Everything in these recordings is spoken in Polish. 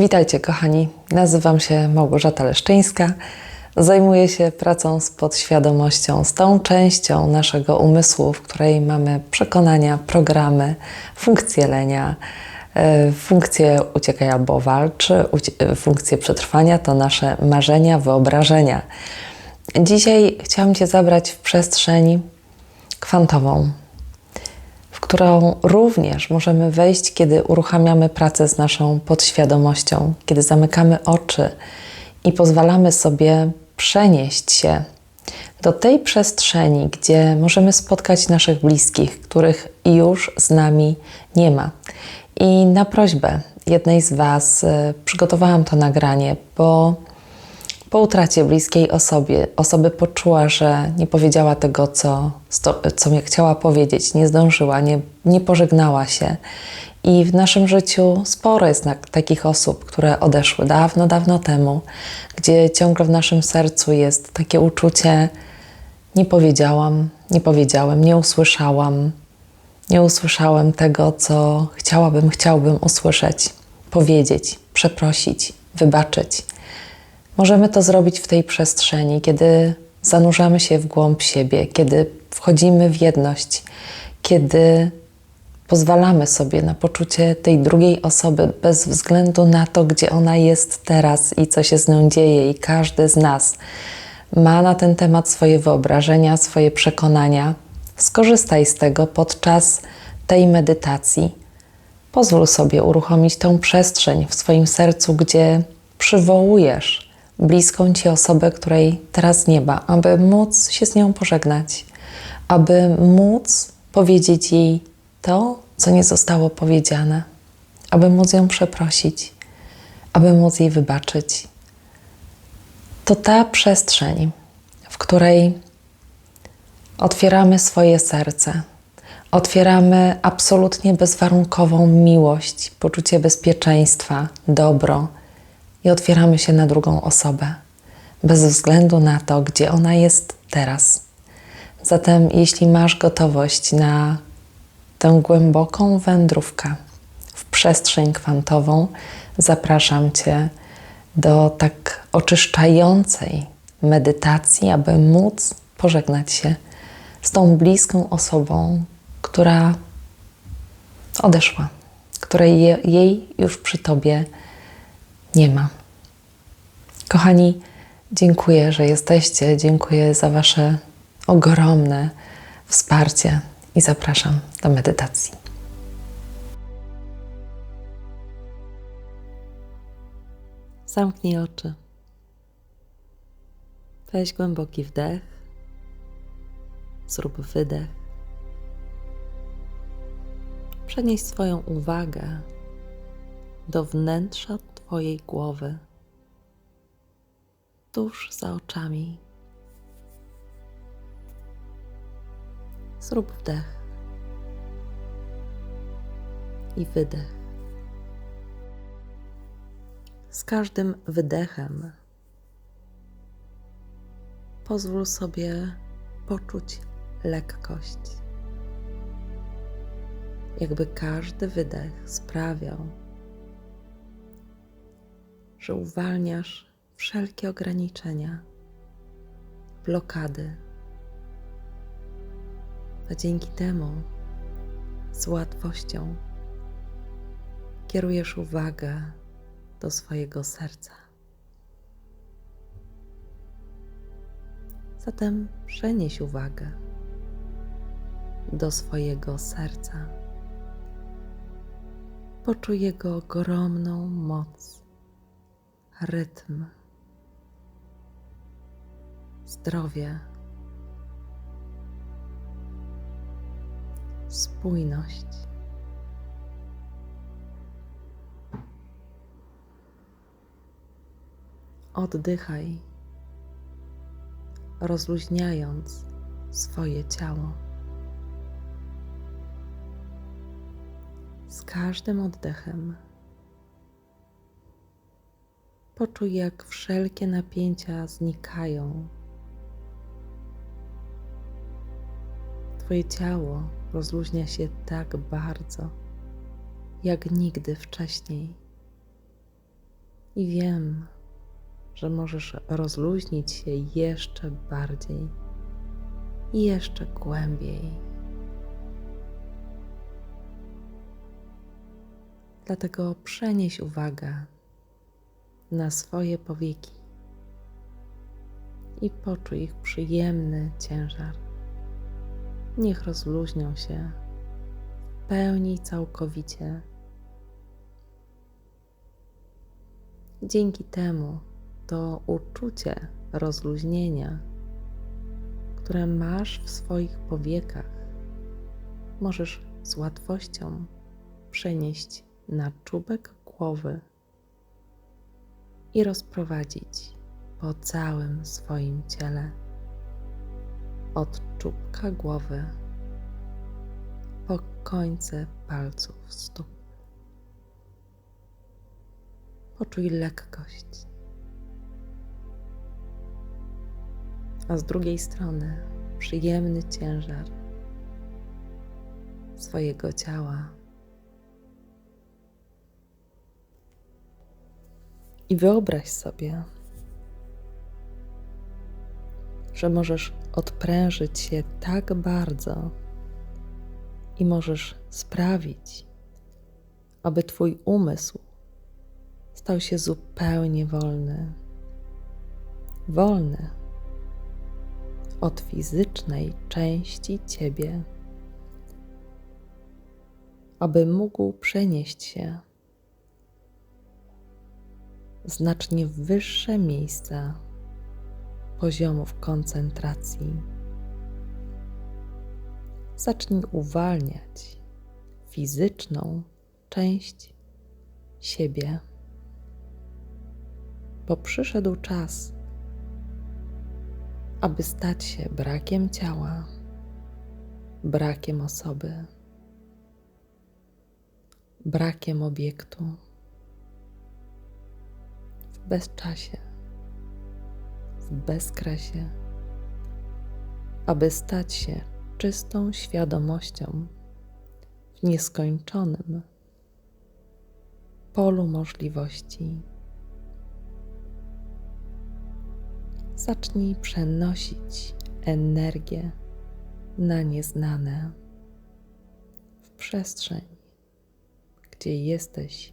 Witajcie, kochani. Nazywam się Małgorzata Leszczyńska. Zajmuję się pracą z podświadomością, z tą częścią naszego umysłu, w której mamy przekonania, programy, funkcje lenia, e, funkcje uciekaj albo walcz, ucie- funkcje przetrwania to nasze marzenia, wyobrażenia. Dzisiaj chciałam Cię zabrać w przestrzeń kwantową, którą również możemy wejść, kiedy uruchamiamy pracę z naszą podświadomością, kiedy zamykamy oczy i pozwalamy sobie przenieść się do tej przestrzeni, gdzie możemy spotkać naszych bliskich, których już z nami nie ma. I na prośbę jednej z Was y, przygotowałam to nagranie, bo po utracie bliskiej osobie, osoby poczuła, że nie powiedziała tego, co, co chciała powiedzieć, nie zdążyła, nie, nie pożegnała się. I w naszym życiu sporo jest takich osób, które odeszły dawno, dawno temu, gdzie ciągle w naszym sercu jest takie uczucie: nie powiedziałam, nie powiedziałem, nie usłyszałam, nie usłyszałem tego, co chciałabym, chciałbym usłyszeć, powiedzieć, przeprosić, wybaczyć. Możemy to zrobić w tej przestrzeni, kiedy zanurzamy się w głąb siebie, kiedy wchodzimy w jedność, kiedy pozwalamy sobie na poczucie tej drugiej osoby bez względu na to, gdzie ona jest teraz i co się z nią dzieje, i każdy z nas ma na ten temat swoje wyobrażenia, swoje przekonania. Skorzystaj z tego podczas tej medytacji. Pozwól sobie uruchomić tę przestrzeń w swoim sercu, gdzie przywołujesz bliską ci osobę, której teraz nie ma, aby móc się z nią pożegnać, aby móc powiedzieć jej to, co nie zostało powiedziane, aby móc ją przeprosić, aby móc jej wybaczyć. To ta przestrzeń, w której otwieramy swoje serce, otwieramy absolutnie bezwarunkową miłość, poczucie bezpieczeństwa, dobro i otwieramy się na drugą osobę, bez względu na to, gdzie ona jest teraz. Zatem, jeśli masz gotowość na tę głęboką wędrówkę w przestrzeń kwantową, zapraszam Cię do tak oczyszczającej medytacji, aby móc pożegnać się z tą bliską osobą, która odeszła, której je, jej już przy Tobie nie ma. Kochani, dziękuję, że jesteście. Dziękuję za Wasze ogromne wsparcie i zapraszam do medytacji. Zamknij oczy. Weź głęboki wdech. Zrób wydech. Przenieś swoją uwagę do wnętrza Twojej głowy, tuż za oczami. Zrób wdech i wydech. Z każdym wydechem pozwól sobie poczuć lekkość. Jakby każdy wydech sprawiał, że uwalniasz wszelkie ograniczenia, blokady, a dzięki temu z łatwością kierujesz uwagę do swojego serca. Zatem przenieś uwagę do swojego serca. Poczuj jego ogromną moc, rytm, zdrowie, spójność. Oddychaj, rozluźniając swoje ciało. Z każdym oddechem poczuj, jak wszelkie napięcia znikają. Twoje ciało rozluźnia się tak bardzo, jak nigdy wcześniej. I wiem, że możesz rozluźnić się jeszcze bardziej jeszcze głębiej. Dlatego przenieś uwagę na swoje powieki i poczuj ich przyjemny ciężar. Niech rozluźnią się w pełni całkowicie. Dzięki temu to uczucie rozluźnienia, które masz w swoich powiekach, możesz z łatwością przenieść na czubek głowy i rozprowadzić po całym swoim ciele, od czubka głowy po końce palców stóp. Poczuj lekkość. A z drugiej strony przyjemny ciężar swojego ciała. I wyobraź sobie, że możesz odprężyć się tak bardzo i możesz sprawić, aby Twój umysł stał się zupełnie wolny. Wolny od fizycznej części Ciebie, aby mógł przenieść się znacznie wyższe miejsca poziomów koncentracji. Zacznij uwalniać fizyczną część siebie, bo przyszedł czas, aby stać się brakiem ciała, brakiem osoby, brakiem obiektu bezczasie w bezkresie, aby stać się czystą świadomością w nieskończonym polu możliwości. Zacznij przenosić energię na nieznane w przestrzeń, gdzie jesteś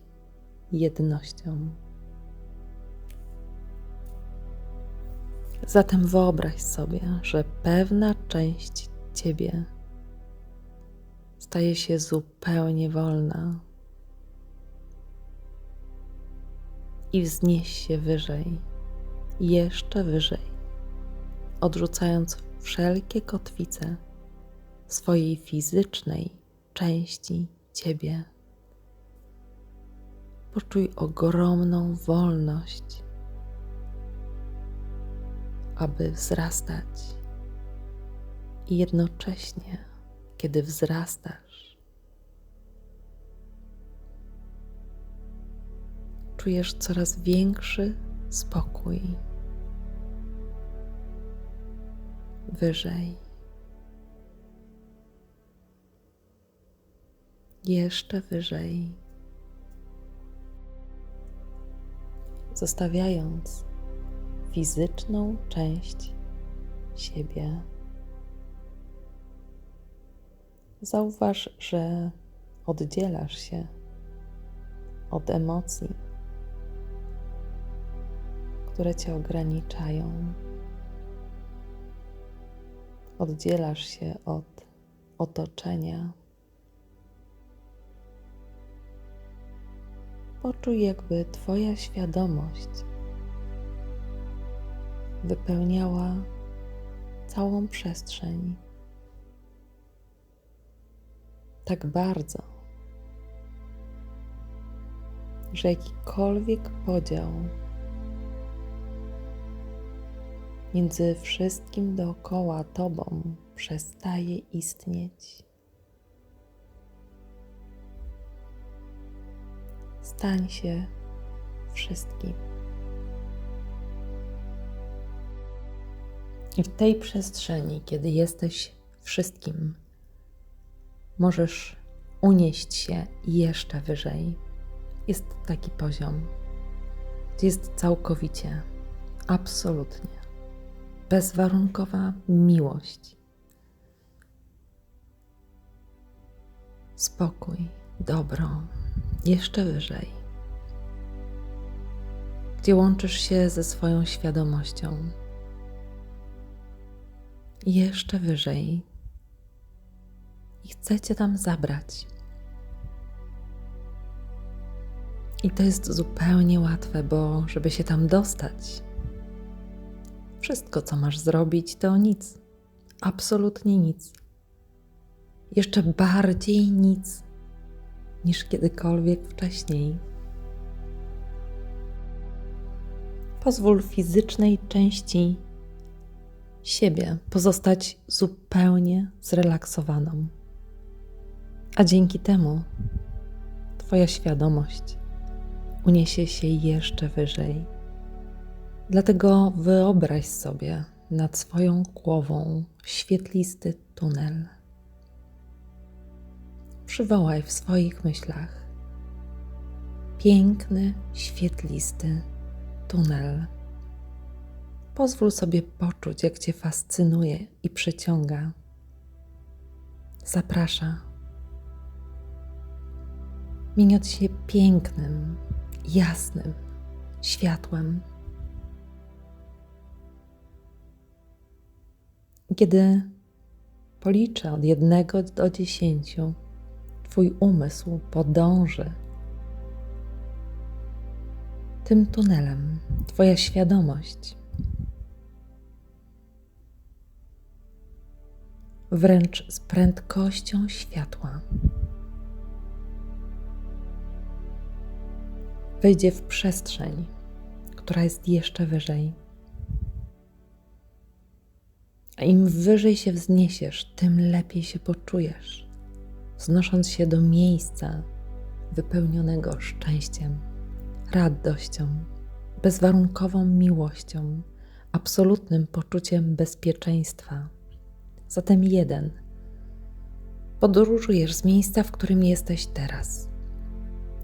jednością. Zatem wyobraź sobie, że pewna część ciebie staje się zupełnie wolna i wznieś się wyżej, jeszcze wyżej, odrzucając wszelkie kotwice swojej fizycznej części ciebie. Poczuj ogromną wolność aby wzrastać. I jednocześnie, kiedy wzrastasz, czujesz coraz większy spokój. Wyżej. Jeszcze wyżej. Zostawiając fizyczną część siebie. Zauważ, że oddzielasz się od emocji, które cię ograniczają. Oddzielasz się od otoczenia. Poczuj, jakby Twoja świadomość wypełniała całą przestrzeń tak bardzo, że jakikolwiek podział między wszystkim dookoła Tobą przestaje istnieć. Stań się wszystkim. I w tej przestrzeni, kiedy jesteś wszystkim, możesz unieść się jeszcze wyżej. Jest taki poziom, gdzie jest całkowicie, absolutnie, bezwarunkowa miłość, spokój, dobro, jeszcze wyżej, gdzie łączysz się ze swoją świadomością, jeszcze wyżej i chcecie tam zabrać. I to jest zupełnie łatwe, bo żeby się tam dostać, wszystko, co masz zrobić, to nic. Absolutnie nic. Jeszcze bardziej nic niż kiedykolwiek wcześniej. Pozwól fizycznej części siebie pozostać zupełnie zrelaksowaną. A dzięki temu Twoja świadomość uniesie się jeszcze wyżej. Dlatego wyobraź sobie nad swoją głową świetlisty tunel. Przywołaj w swoich myślach piękny, świetlisty tunel. Pozwól sobie poczuć, jak Cię fascynuje i przyciąga. Zaprasza. Miniot się pięknym, jasnym światłem. Kiedy policzę od jednego do dziesięciu, Twój umysł podąży tym tunelem, Twoja świadomość. Wręcz z prędkością światła. wejdzie w przestrzeń, która jest jeszcze wyżej. A im wyżej się wzniesiesz, tym lepiej się poczujesz, wznosząc się do miejsca wypełnionego szczęściem, radością, bezwarunkową miłością, absolutnym poczuciem bezpieczeństwa. Zatem jeden. Podróżujesz z miejsca, w którym jesteś teraz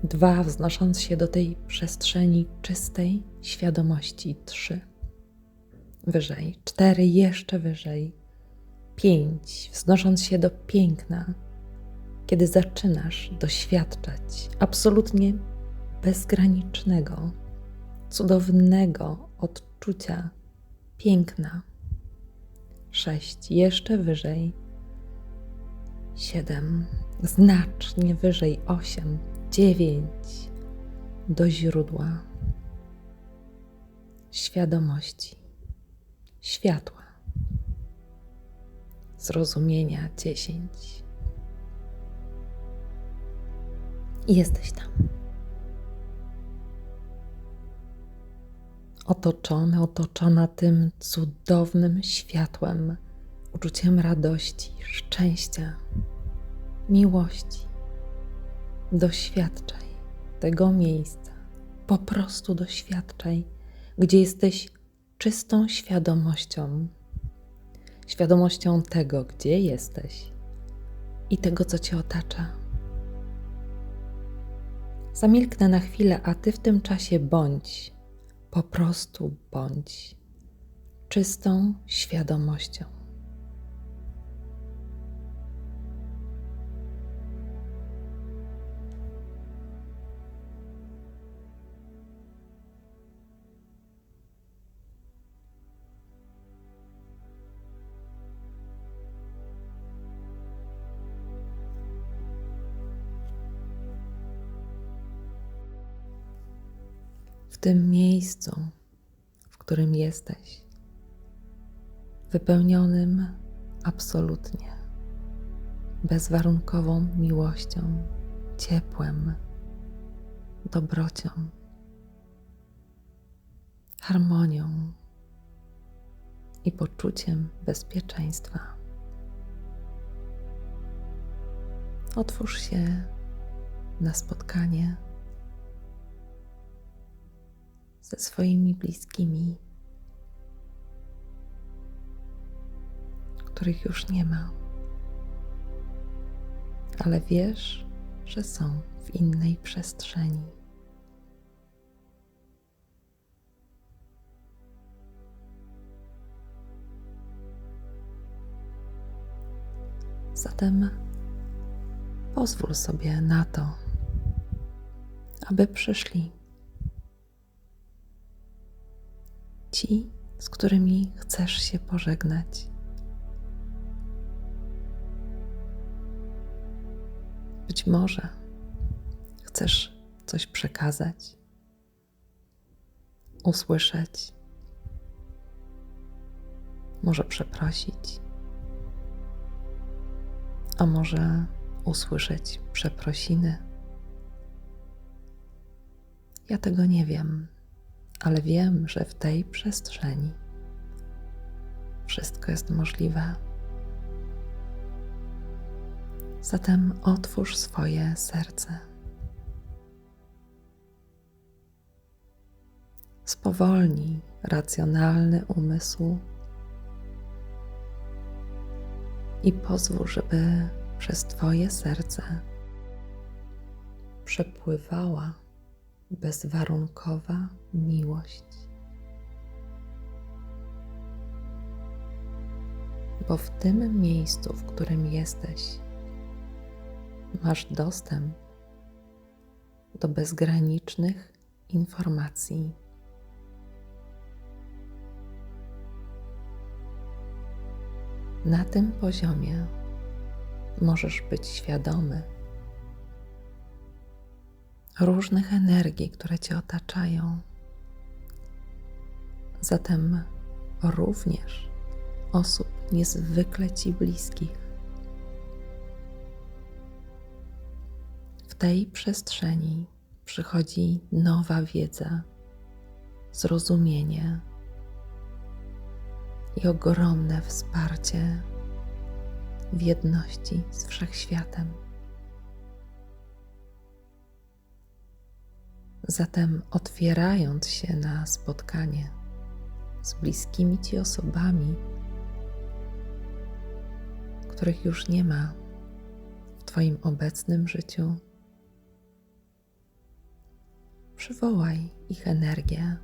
Dwa, wznosząc się do tej przestrzeni czystej świadomości. Trzy. Wyżej. Cztery, jeszcze wyżej. Pięć, wznosząc się do piękna, kiedy zaczynasz doświadczać absolutnie bezgranicznego, cudownego odczucia piękna. Sześć, jeszcze wyżej. Siedem, znacznie wyżej. Osiem, dziewięć do źródła świadomości, światła, zrozumienia dziesięć. I jesteś tam. Otoczony, otoczona tym cudownym światłem, uczuciem radości, szczęścia, miłości. Doświadczaj tego miejsca, po prostu doświadczaj, gdzie jesteś czystą świadomością, świadomością tego, gdzie jesteś i tego, co cię otacza. Zamilknę na chwilę, a ty w tym czasie bądź, po prostu bądź czystą świadomością. Tym miejscu, w którym jesteś, wypełnionym absolutnie, bezwarunkową miłością, ciepłem, dobrocią, harmonią i poczuciem bezpieczeństwa. Otwórz się na spotkanie ze swoimi bliskimi, których już nie ma, ale wiesz, że są w innej przestrzeni. Zatem pozwól sobie na to, aby przyszli ci, z którymi chcesz się pożegnać. Być może chcesz coś przekazać, usłyszeć, może przeprosić, a może usłyszeć przeprosiny. Ja tego nie wiem, ale wiem, że w tej przestrzeni wszystko jest możliwe. Zatem otwórz swoje serce. Spowolnij racjonalny umysł i pozwól, żeby przez Twoje serce przepływała bezwarunkowa miłość. Bo w tym miejscu, w którym jesteś, masz dostęp do bezgranicznych informacji. Na tym poziomie możesz być świadomy różnych energii, które Cię otaczają. Zatem również osób niezwykle Ci bliskich. W tej przestrzeni przychodzi nowa wiedza, zrozumienie i ogromne wsparcie w jedności z wszechświatem. Zatem otwierając się na spotkanie z bliskimi Ci osobami, których już nie ma w Twoim obecnym życiu, przywołaj ich energię,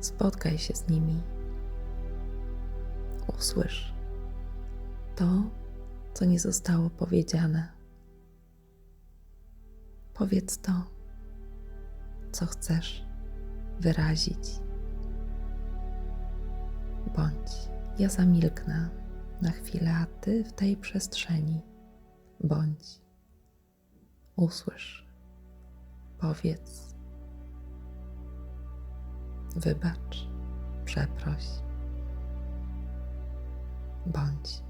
spotkaj się z nimi, usłysz to, co nie zostało powiedziane. Powiedz to, co chcesz wyrazić. Bądź, ja zamilknę na chwilę, a ty w tej przestrzeni bądź. Usłysz, powiedz, wybacz, przeproś, bądź.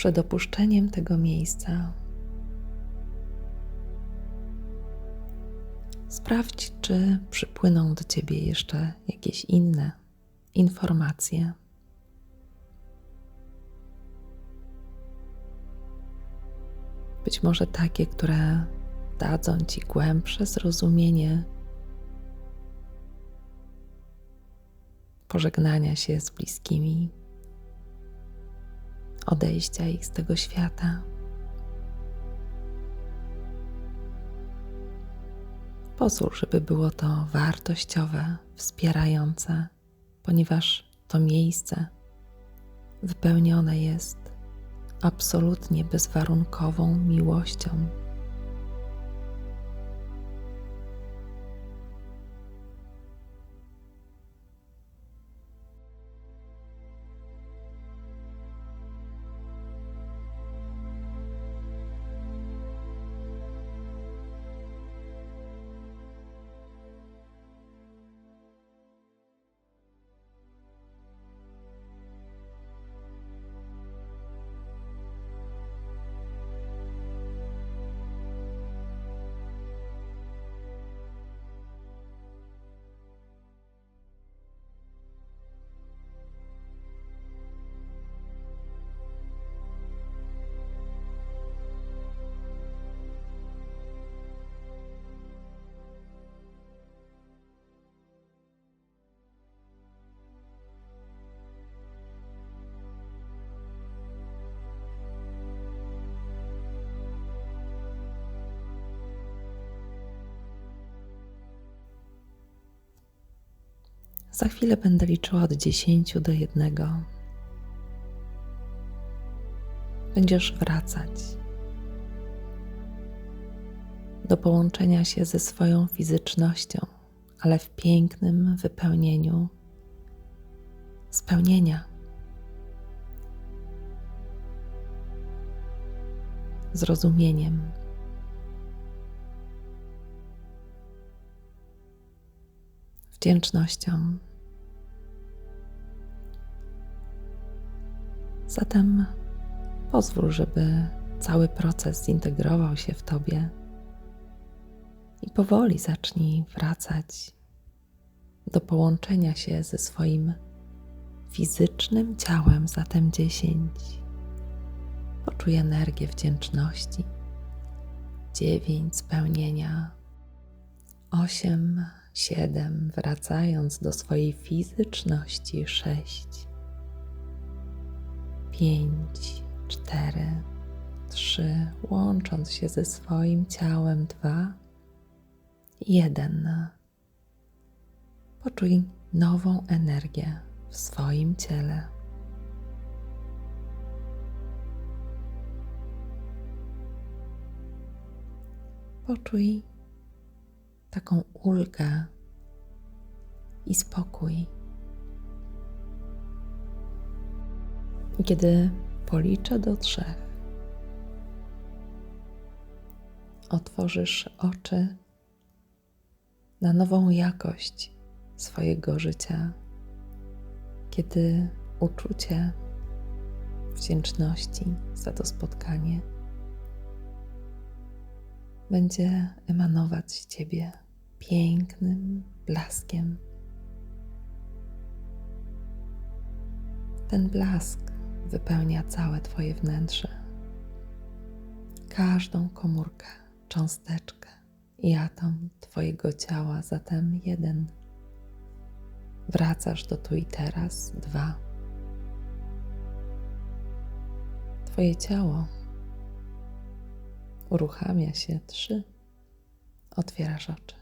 Przed opuszczeniem tego miejsca sprawdź, czy przypłyną do ciebie jeszcze jakieś inne informacje. Być może takie, które dadzą ci głębsze zrozumienie pożegnania się z bliskimi, odejścia ich z tego świata. Pozwól, żeby było to wartościowe, wspierające, ponieważ to miejsce wypełnione jest absolutnie bezwarunkową miłością. Za chwilę będę liczyła od 10 do 1. Będziesz wracać do połączenia się ze swoją fizycznością, ale w pięknym wypełnieniu spełnienia. Zrozumieniem. Wdzięcznością. Zatem pozwól, żeby cały proces zintegrował się w tobie i powoli zacznij wracać do połączenia się ze swoim fizycznym ciałem. Zatem 10. Poczuj energię wdzięczności. 9 spełnienia. 8, 7 wracając do swojej fizyczności. 6 pięć, cztery, trzy, łącząc się ze swoim ciałem, dwa, jeden. Poczuj nową energię w swoim ciele. Poczuj taką ulgę i spokój. I kiedy policzę do trzech, otworzysz oczy na nową jakość swojego życia, kiedy uczucie wdzięczności za to spotkanie będzie emanować z Ciebie pięknym blaskiem. Ten blask wypełnia całe Twoje wnętrze. Każdą komórkę, cząsteczkę i atom Twojego ciała, zatem jeden. Wracasz do tu i teraz, dwa. Twoje ciało uruchamia się, trzy. Otwierasz oczy.